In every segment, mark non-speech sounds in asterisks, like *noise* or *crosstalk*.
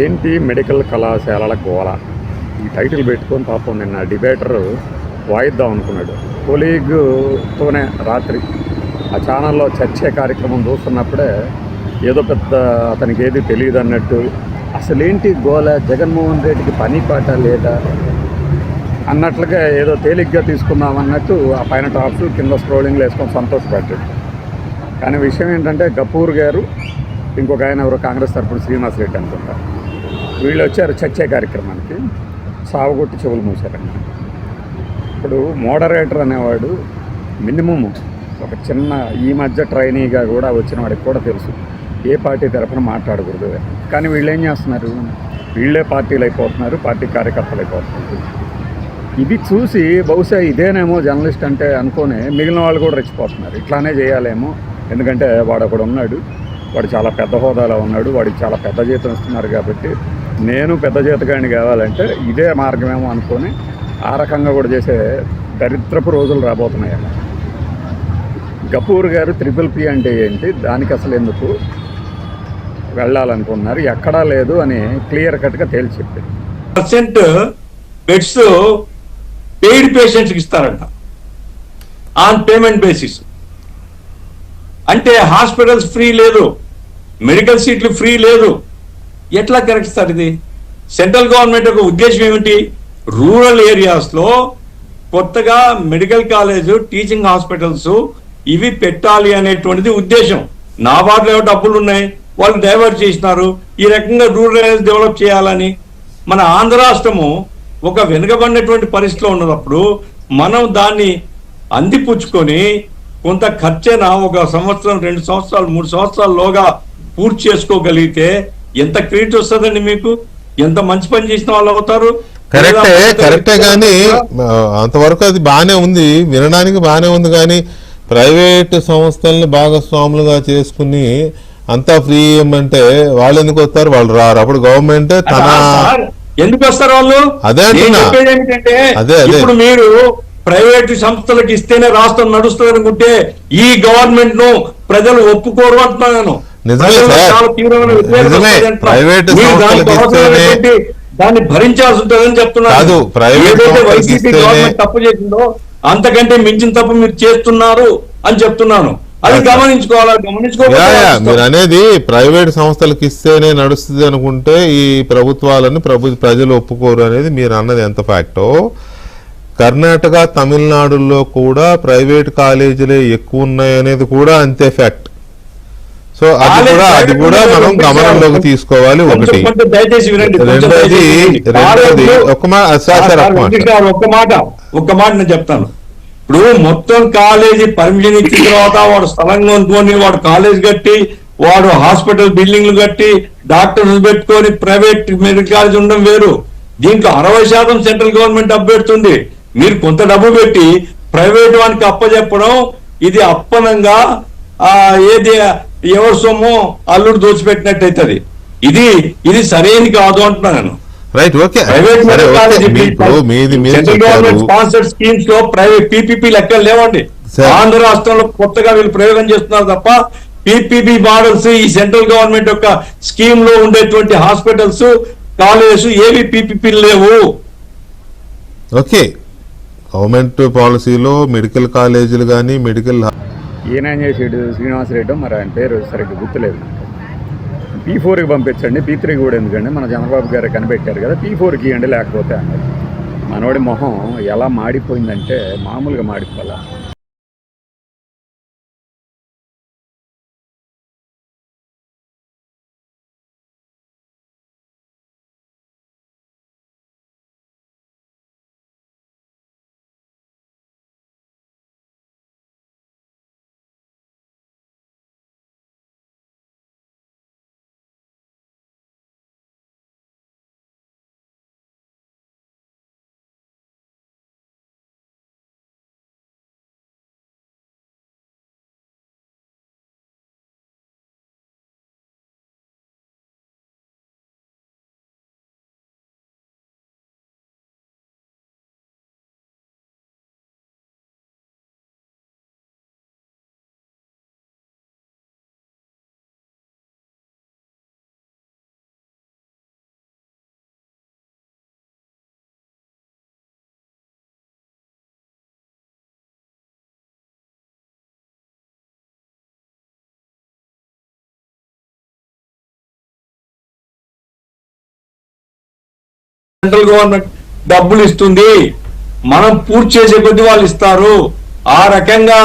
ఏంటి మెడికల్ కళాశాలల గోల? ఈ టైటిల్ పెట్టుకొని పాపం నిన్న డిబేటర్ వాయిద్దాం అనుకున్నాడు. కొలీగ్తోనే రాత్రి ఆ ఛానల్లో చర్చే కార్యక్రమం చూస్తున్నప్పుడే ఏదో పెద్ద అతనికి ఏది తెలియదు అన్నట్టు అసలేంటి గోల? జగన్మోహన్ రెడ్డికి పని పాట లేదా? అన్నట్లుగా ఏదో తేలిగ్గా తీసుకుందాం అన్నట్టు ఆ పైన టాప్స్ కింద స్క్రోలింగ్లు వేసుకొని సంతోషపడ్డాడు. కానీ విషయం ఏంటంటే గపూర్ గారు ఇంకొక ఆయన ఎవరో కాంగ్రెస్ తరపున శ్రీనివాస్ రెడ్డి అనుకుంటారు వీళ్ళు వచ్చారు చర్చే కార్యక్రమానికి. సావగొట్టి చెవులు మూసారండి ఇప్పుడు మోడరేటర్ అనేవాడు మినిమమ్ ఒక చిన్న ఈ మధ్య ట్రైనీగా కూడా వచ్చిన వాడికి కూడా తెలుసు. ఏ పార్టీ తరఫున మాట్లాడకూడదు కానీ వీళ్ళు ఏం చేస్తున్నారు? వీళ్ళే పార్టీలు అయిపోతున్నారు పార్టీ కార్యకర్తలు అయిపోతున్నారు. ఇది చూసి బహుశా ఇదేనేమో జర్నలిస్ట్ అంటే అనుకోనే మిగిలిన వాళ్ళు కూడా రెచ్చిపోతున్నారు. ఇట్లానే చేయాలేమో. ఎందుకంటే వాడు ఒకడు ఉన్నాడు వాడు చాలా పెద్ద హోదాలో ఉన్నాడు వాడికి చాలా పెద్ద జీతం ఇస్తున్నారు కాబట్టి నేను పెద్ద జీతగాడిని కావాలంటే ఇదే మార్గమేమో అనుకొని ఆ రకంగా కూడా చేసే దరిద్రపు రోజులు రాబోతున్నాయి గపూర్ గారు త్రిపుల్ పి అంటే ఏంటి? దానికి అసలు ఎందుకు వెళ్ళాలనుకున్నారు ఎక్కడా లేదు అని క్లియర్ కట్గా తేల్చి చెప్పింది. పర్సెంట్ బెడ్స్ పెయిడ్ పేషెంట్స్కి ఇస్తారంట. On payment basis. అంటే హాస్పిటల్స్ ఫ్రీ లేదు. మెడికల్ సీట్లు ఫ్రీ లేదు. ఎట్లా కరెక్ట్ సార్ ఇది? సెంట్రల్ గవర్నమెంట్ యొక్క ఉద్దేశం ఏమిటి? రూరల్ ఏరియాస్లో కొత్తగా మెడికల్ కాలేజ్ టీచింగ్ హాస్పిటల్స్ ఇవి పెట్టాలి అనేటువంటిది ఉద్దేశం. నాబార్డులో ఏవో డబ్బులు ఉన్నాయి వాళ్ళు డైవర్ట్ చేసినారు. ఈ రకంగా రూరల్ ఏరియాస్ డెవలప్ చేయాలని మన ఆంధ్ర రాష్ట్రము ఒక వెనుకబడినటువంటి పరిస్థితిలో ఉన్నప్పుడు మనం దాన్ని అందిపుచ్చుకొని కొంత ఖర్చైనా ఒక సంవత్సరం రెండు సంవత్సరాలు మూడు సంవత్సరాల్లోగా పూర్తి చేసుకోగలిగితే ఎంత క్రెడిట్ వస్తుందండి మీకు? ఎంత మంచి పని చేసిన వాళ్ళు అవుతారు? కరెక్టే కరెక్టే కానీ అంతవరకు అది బాగానే ఉంది. వినడానికి బాగానే ఉంది కానీ ప్రైవేట్ సంస్థల్ని భాగస్వాములుగా చేసుకుని అంతా ఫ్రీ ఇవ్వమంటే వాళ్ళు ఎందుకు వస్తారు? వాళ్ళు రారు. అప్పుడు గవర్నమెంట్ తన ఎందుకు వస్తారు వాళ్ళు? అదే అదే, అదే. ఇప్పుడు మీరు ప్రైవేట్ సంస్థలకు ఇస్తేనే రాష్ట్రం నడుస్తుంది అనుకుంటే ఈ గవర్నమెంట్ను ప్రజలు ఒప్పుకోరు అంటున్నాను దాన్ని భరించాల్సి ఉంటుందని ఏదైతే వైసీపీ గవర్నమెంట్ తప్పు చేసిందో అంతకంటే మించిన తప్పు మీరు చేస్తున్నారు అని చెప్తున్నాను. అది. గమనించుకోవాలి? గమనించుకోవాలి మీరు అనేది ప్రైవేట్ సంస్థలకు ఇస్తేనే నడుస్తుంది అనుకుంటే ఈ ప్రభుత్వాలను ప్రభు ప్రజలు ఒప్పుకోరు అనేది మీరు అన్నది ఎంత ఫ్యాక్టో. కర్ణాటక తమిళనాడులో కూడా ప్రైవేట్ కాలేజీలే ఎక్కువ ఉన్నాయి అనేది కూడా అంతే ఫ్యాక్ట్. సో అది కూడా అది కూడా మనం గమనంలోకి తీసుకోవాలి ఒకటి. రెండోది. రెండోది ఒక ఒక మాట. ఒక్క మాట ఒక్క మాట నేను చెప్తాను. ఇప్పుడు మొత్తం కాలేజీ పర్మిషన్ ఇచ్చిన తర్వాత వాడు స్థలం కొనుక్కొని వాడు కాలేజ్ కట్టి వాడు హాస్పిటల్ బిల్డింగ్లు కట్టి డాక్టర్స్ పెట్టుకొని ప్రైవేట్ మెడికల్ కాలేజ్ ఉండడం వేరు. దీంట్లో అరవై శాతం సెంట్రల్ గవర్నమెంట్ డబ్బు పెడుతుంది. మీరు కొంత డబ్బు పెట్టి ప్రైవేట్ వానికి అప్పచెప్పడం ఇది అప్పనంగా ఏది ఎవరి సొమ్ము అల్లుడు దోచిపెట్టినట్టు అవుతుంది ఇది ఇది సరైనది కాదు అంటున్నాను నేను. రైట్ ఓకే స్పాన్సర్డ్ స్కీమ్స్లో ప్రైవేట్ పీపీపీ లెక్కలు లేవండి. ఆంధ్ర రాష్ట్రంలో కొత్తగా వీళ్ళు ప్రయోగం చేస్తున్నారు తప్ప పీపీపీ మోడల్స్ ఈ సెంట్రల్ గవర్నమెంట్ యొక్క స్కీమ్లో ఉండేటువంటి హాస్పిటల్స్ కాలేజెస్ ఏవి పీపీపీ లేవు. ఓకే గవర్నమెంట్ పాలసీలో మెడికల్ కాలేజీలు కానీ మెడికల్ ఈయన ఏం చేసాడు? శ్రీనివాసరెడ్డి మరి ఆయన పేరు సరిగ్గా గుర్తులేదు. పీ ఫోర్కి పంపించండి. పీ త్రీ కూడా ఎందుకండి? మన చంద్రబాబు గారు కనిపెట్టారు కదా పీ ఫోర్కి ఇవ్వండి లేకపోతే అన్నారు. మనోడి మొహం ఎలా మాడిపోయిందంటే మామూలుగా మాడిపోలే. సెంట్రల్ గవర్నమెంట్ డబ్బులు ఇస్తుంది. మనం పూర్తి చేసే కొద్ది వాళ్ళు ఇస్తారు. ఆ రకంగా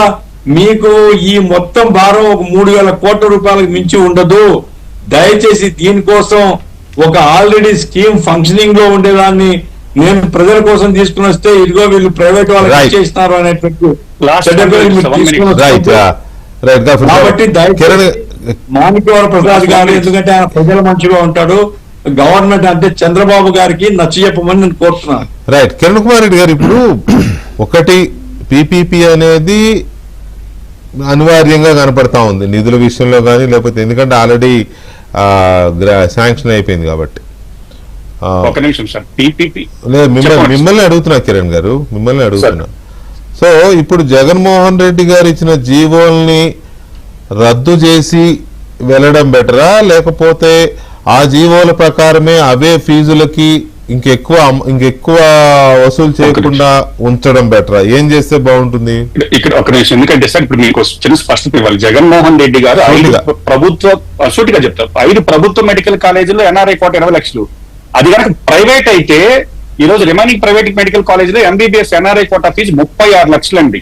మీకు ఈ మొత్తం భారం ఒక మూడు వేల కోట్ల రూపాయలకు మించి ఉండదు. దయచేసి దీనికోసం ఒక ఆల్రెడీ స్కీమ్ ఫంక్షనింగ్లో ఉండేదాన్ని నేను ప్రజల కోసం తీసుకుని వస్తే ఇదిగో వీళ్ళు ప్రైవేట్ వాళ్ళకి. ఇచ్చేస్తున్నారు అనేటువంటి కాబట్టి దయచేసి మాణిక్యవర ప్రసాద్ గారు ఎందుకంటే ఆయన ప్రజల మంచిగా ఉంటాడు. గవర్నమెంట్ అంటే చంద్రబాబు గారికి నచ్చ చెప్పమని నేను కోరుతున్నాను. రైట్ కిరణ్ కుమార్ రెడ్డి గారు ఇప్పుడు *clears throat* ఒకటి పీపీపీ అనేది అనివార్యంగా కనపడతా ఉంది. నిధుల విషయంలో కానీ లేకపోతే ఎందుకంటే ఆల్రెడీ శాంక్షన్ అయిపోయింది కాబట్టి. ఒక నిమిషం సార్. పీపీపీ. మిమ్మల్ని అడుగుతున్నా కిరణ్ గారు. మిమ్మల్ని అడుగుతున్నా. సో ఇప్పుడు జగన్మోహన్ రెడ్డి గారు ఇచ్చిన జీవోల్ని రద్దు చేసి వెళ్ళడం బెటరా? లేకపోతే ఆ జీవోల ప్రకారమే అవే ఫీజులకి ఇంకెక్కువ ఇంకెక్కువ వసూలు చేయకుండా ఉంచడం బెటరా? ఏం చేస్తే బాగుంటుంది? ఇక్కడ ఒక నిమిషం. ఎందుకంటే సార్ ఇప్పుడు మీకు చిన్న స్పష్టత ఇవ్వాలి. జగన్మోహన్ రెడ్డి గారు ఐదు. ప్రభుత్వ సూటిగా చెప్తారు. ఐదు ప్రభుత్వ మెడికల్ కాలేజీలో ఎన్ఆర్ఐ కోట ఇరవై లక్షలు. అది కనుక ప్రైవేట్ అయితే ఈ రోజు రిమైనింగ్ ప్రైవేట్ మెడికల్ కాలేజీలో ఎంబీబీఎస్ ఎన్ఆర్ఐ కోటా ఫీజు ముప్పై ఆరు లక్షలు అండి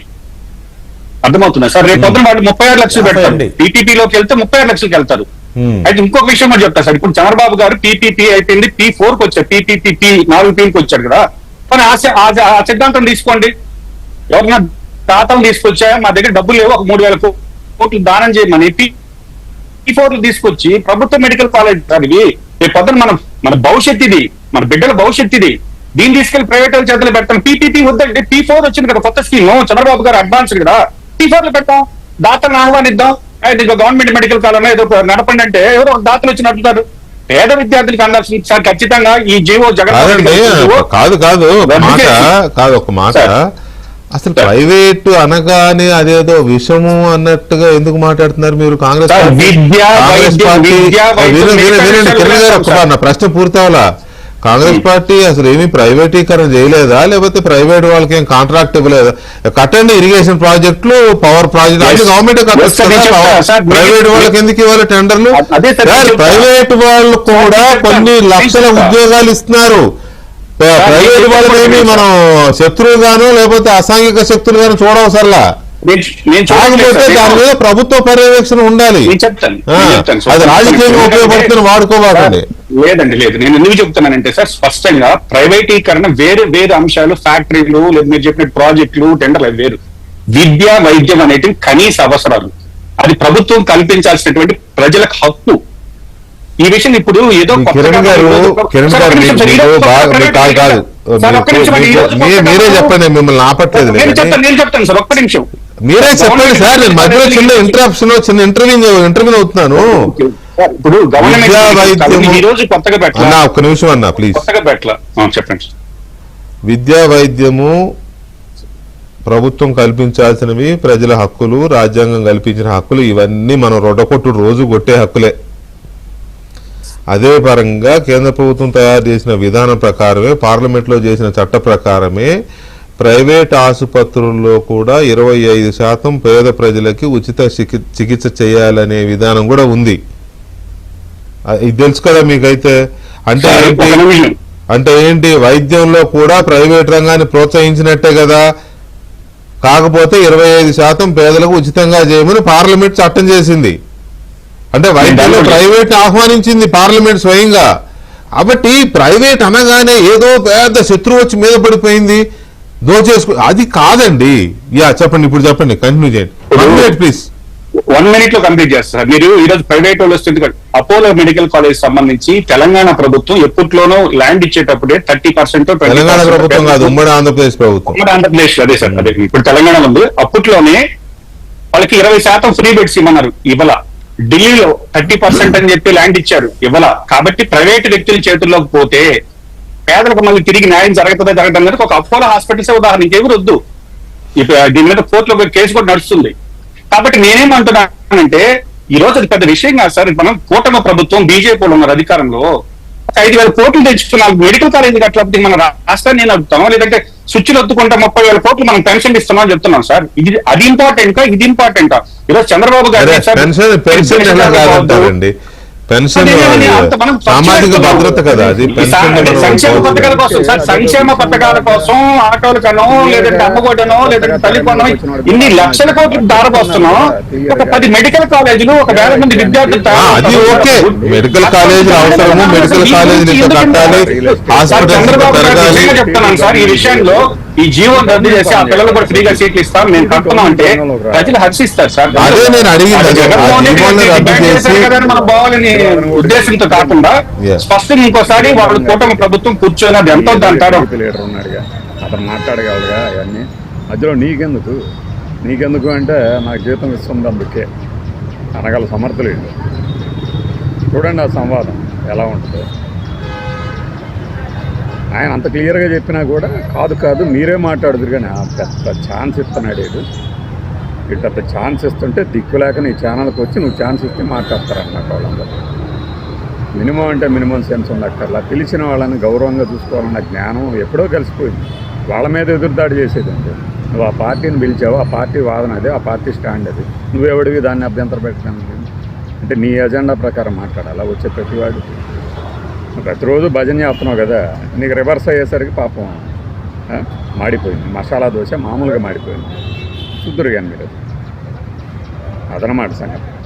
అర్థమవుతుందా సార్? రేపు పొద్దున వాళ్ళు ముప్పై ఆరు లక్షలు పెడతారు. పీపీపీలోకి వెళ్తే ముప్పై ఆరు లక్షలకి వెళ్తారు. Hmm. అయితే ఇంకొక విషయం కూడా చెప్తా సార్. ఇప్పుడు చంద్రబాబు గారు పీపీపీ అయిపోయింది పీ ఫోర్కి వచ్చారు. పీపీపీ పీ నాలుగు పీకి వచ్చారు కదా. కానీ ఆ సిద్ధాంతం తీసుకోండి. ఎవరన్నా దాతలు తీసుకొచ్చా మా దగ్గర డబ్బులు లేవు ఒక మూడు వేల కోట్లు దానం చేయమని పీ ఫోర్లు తీసుకొచ్చి ప్రభుత్వ మెడికల్ కాలేజ్ అది రేపు పొద్దున మనం మన భవిష్యత్ ఇది. మన బిడ్డల భవిష్యత్ ఇది. దీన్ని తీసుకెళ్ళి ప్రైవేట్ వాళ్ళ చేతులు పెట్టాం పీపీపీ వద్దండి పీ ఫోర్ వచ్చింది కదా కొత్త స్కీమ్. చంద్రబాబు గారు అడ్వాన్స్ కదా. పీ ఫోర్లో పెట్టాం దాతలను ఆహ్వానిద్దాం. అయితే ఇదిగో గవర్నమెంట్ మెడికల్ కాలేజ్ ఏదో నడపండి అంటే ఎవరో ఒక దాతలు వచ్చి నడుపుతారు. పేద విద్యార్థులకు అందాల్సింది సార్ ఖచ్చితంగా ఈ జీవో జీవో. కాదు కాదు మాట కాదు ఒక మాట. అసలు ప్రైవేట్ అనగానే అదేదో విషము అన్నట్టుగా ఎందుకు మాట్లాడుతున్నారు మీరు? కాంగ్రెస్ పార్టీ- వినండి, కిరణ్ గారు ప్రశ్న పూర్తవలా కాంగ్రెస్ పార్టీ అసలు ఏమీ ప్రైవేటీకరణ చేయలేదా లేకపోతే ప్రైవేట్ వాళ్ళకి ఏం కాంట్రాక్ట్ ఇవ్వలేదా కట్టండి ఇరిగేషన్ ప్రాజెక్టులు power project Yes. Government. Private వాళ్ళకి ఎందుకు ఇవ్వాలి టెండర్లు అదే. ప్రైవేట్ వాళ్ళు కూడా. కొన్ని నేను లక్షల. ఉద్యోగాలు ఇస్తున్నారు ప్రైవేట్ చెప్తాను. మనం శత్రువుగాను లేకపోతే అసాంఘిక శక్తులుగాను చూడవసరలా నేను నేను చూడట్లేదు కాకపోతే దాని మీద ప్రభుత్వ పర్యవేక్షణ ఉండాలి. అది రాజకీయంగా ఉపయోగపడుతుంది వాడుకోబాకండి సార్, లేదండి లేదు. నేను ఎందుకు చెప్తున్నానంటే సార్ స్పష్టంగా ప్రైవేటీకరణ వేరే వేరే అంశాలు ఫ్యాక్టరీలు లేదా మీరు చెప్పిన ప్రాజెక్టులు టెండర్లు అవి వేరు. విద్య వైద్యం అనేటివి కనీస అవసరాలు. అది ప్రభుత్వం కల్పించాల్సినటువంటి ప్రజలకు హక్కు. ఈ విషయం ఇప్పుడు ఏదో కిరణ్ గారు కిరణ్ గారు కాదు మీరు- చెప్పండి మిమ్మల్ని ఆపట్లేదు నేను చెప్తాను నేను చెప్తాను సార్ ఒక్క నిమిషం. మీరే చెప్పండి సార్. నేను మధ్యలో చిన్న ఇంటరప్షన్ చిన్న ఇంటర్వ్యూ ఇంటర్వ్యూ అవుతున్నాను ఇప్పుడు గవర్నమెంట్ విద్యా, వైద్యము- ఈ రోజు కొత్తగా అన్న పెట్టాలి ఒక్క నిమిషం అన్న ప్లీజ్ కొత్తగా పెట్టాల? చెప్పండి. విద్యా వైద్యము ప్రభుత్వం కల్పించాల్సినవి ప్రజల హక్కులు రాజ్యాంగం కల్పించిన హక్కులు ఇవన్నీ మనం రొడకొట్టు రోజు కొట్టే హక్కులే. అదే పరంగా కేంద్ర ప్రభుత్వం తయారు చేసిన విధానం ప్రకారమే పార్లమెంట్లో చేసిన చట్ట ప్రకారమే ప్రైవేట్ ఆసుపత్రుల్లో కూడా ఇరవై ఐదు శాతం పేద ప్రజలకి ఉచిత చికి- చికిత్స చేయాలనే విధానం కూడా ఉంది. ఇది తెలుసు కదా మీకైతే. అంటే ఏంటి. అంటే ఏంటి? వైద్యంలో కూడా ప్రైవేట్ రంగాన్ని ప్రోత్సహించినట్టే కదా. కాకపోతే ఇరవై ఐదు శాతం పేదలకు ఉచితంగా చేయమని పార్లమెంట్ చట్టం చేసింది. అంటే వైద్యంలో ప్రైవేట్ ఆహ్వానించింది పార్లమెంట్ స్వయంగా. కాబట్టి ప్రైవేట్ అనగానే ఏదో పెద్ద శత్రువు వచ్చి మీద పడిపోయింది. దోచేసుకు అది కాదండి. యా చెప్పండి ఇప్పుడు చెప్పండి. కంటిన్యూ చేయండి. ప్లీజ్ వన్ మినిట్లో కంప్లీట్ చేస్తారు. మీరు ఈ రోజు ప్రైవేట్ వాళ్ళు వస్తుంది అపోలో మెడికల్ కాలేజ్ సంబంధించి తెలంగాణ ప్రభుత్వం ఎప్పట్లోనో ల్యాండ్ ఇచ్చేటప్పుడే థర్టీ పర్సెంట్ తెలంగాణ ప్రభుత్వం కాదు ఉమ్మడి ఆంధ్రప్రదేశ్ ప్రభుత్వం. ఉమ్మడి ఆంధ్రప్రదేశ్ అదే సార్ అదే. ఇప్పుడు తెలంగాణ ఉంది. అప్పట్లోనే వాళ్ళకి ఇరవై శాతం ఫ్రీ బెడ్స్ ఇమ్మన్నారు ఇవ్వాల. ఢిల్లీలో థర్టీ పర్సెంట్ అని చెప్పి ల్యాండ్ ఇచ్చారు ఇవ్వాల. కాబట్టి ప్రైవేట్ వ్యక్తుల చేతుల్లోకి పోతే పేదలకు మళ్ళీ తిరిగి న్యాయం జరుగుతుందా జరగడం ఒక అపోలో హాస్పిటల్స్ ఉదాహరణ ఇంకెవరు వద్దు. ఇప్పుడు దీని మీద కోర్టులో కేసు కూడా నడుస్తుంది. కాబట్టి నేనేమంటున్నానంటే ఈ రోజు అది పెద్ద విషయం కాదు సార్. మనం కూటమి ప్రభుత్వం బీజేపీ వాళ్ళు ఉన్నారు అధికారంలో. ఐదు వేల కోట్లు తెచ్చుకున్నాం మెడికల్ కాలేజ్ కట్టలేకపోతే మన రాష్ట్రాన్ని నేను అడుగుతామా లేదంటే స్విచ్లు ఒత్తుకుంటే ముప్పై వేల కోట్లు మనం పెన్షన్ ఇస్తున్నామని చెప్తున్నాం సార్. ఇది అది ఇంపార్టెంట్? ఇది ఇంపార్టెంట్? ఈరోజు చంద్రబాబు గారు పెన్షన్ సామాజిక భద్రత కదా అది సంక్షేమ. పథకాల కోసం సార్ సంక్షేమ పథకాల కోసం ఆటోలకనో లేదంటే అమ్మగొడ్డనో లేదంటే తల్లికొనో ఇన్ని లక్షల కోట్లు దారపోస్తున్నాం. ఒక పది మెడికల్ కాలేజీలు ఒక వేల మంది విద్యార్థులు ఆ, అది ఓకే. మెడికల్ కాలేజీలు అవసరము మెడికల్ కాలేజీలు కట్టాలి చెప్తున్నాను సార్ ఈ విషయంలో ఈ జీవో రద్దు చేసి ఆ పిల్లలు కూడా ఫ్రీగా సీట్లు ఇస్తాం మేము కడుతున్నాం అంటే ప్రజలు హర్షిస్తారు సార్. అదే నేను అడిగింది మనం పోవాలని ఉద్దేశంతో కాకుండా. స్పష్టంగా ఇంకోసారి వాళ్ళు కూటమి ప్రభుత్వం కూర్చొని అది ఎంత అంటారు? అతను మాట్లాడగలడుగా అవన్నీ మధ్యలో నీకెందుకు? నీకెందుకు అంటే నాకు జీతం ఇస్తుంది అందుకే అనగల సమర్థులు వీళ్ళు. చూడండి ఆ సంవాదం ఎలా ఉంటుందో. ఆయన అంత క్లియర్గా చెప్పినా కూడా కాదు కాదు మీరే మాట్లాడుదురు కానీ ఆ పెద్ద ఛాన్స్ ఇస్తున్నాడు ఇట్లంత ఛాన్స్ ఇస్తుంటే దిక్కులేక నీ ఛానల్కి వచ్చి నువ్వు ఛాన్స్ ఇస్తే మాట్లాడతారన్న వాళ్ళందరూ. మినిమం అంటే మినిమం సెన్స్ ఉండక్కర్లా పిలిచిన వాళ్ళని గౌరవంగా చూసుకోవాలన్న జ్ఞానం ఎప్పుడో కలిసిపోయింది. వాళ్ళ మీద ఎదురుదాడి చేసేది అంటే నువ్వు ఆ పార్టీని పిలిచావు ఆ పార్టీ వాదన అదే ఆ పార్టీ స్టాండ్ అది. నువ్వెవడివి దాన్ని అభ్యంతర పెట్టడానికి అంటే నీ ఎజెండా ప్రకారం మాట్లాడాలా. వచ్చే ప్రతివాడు. ప్రతిరోజు భజన చేస్తున్నావు కదా నీకు రివర్స్ అయ్యేసరికి పాపం మాడిపోయింది. మసాలా దోశ మామూలుగా మాడిపోయింది. శుద్ధురు కానీ మీరు అదనమాట సంగతి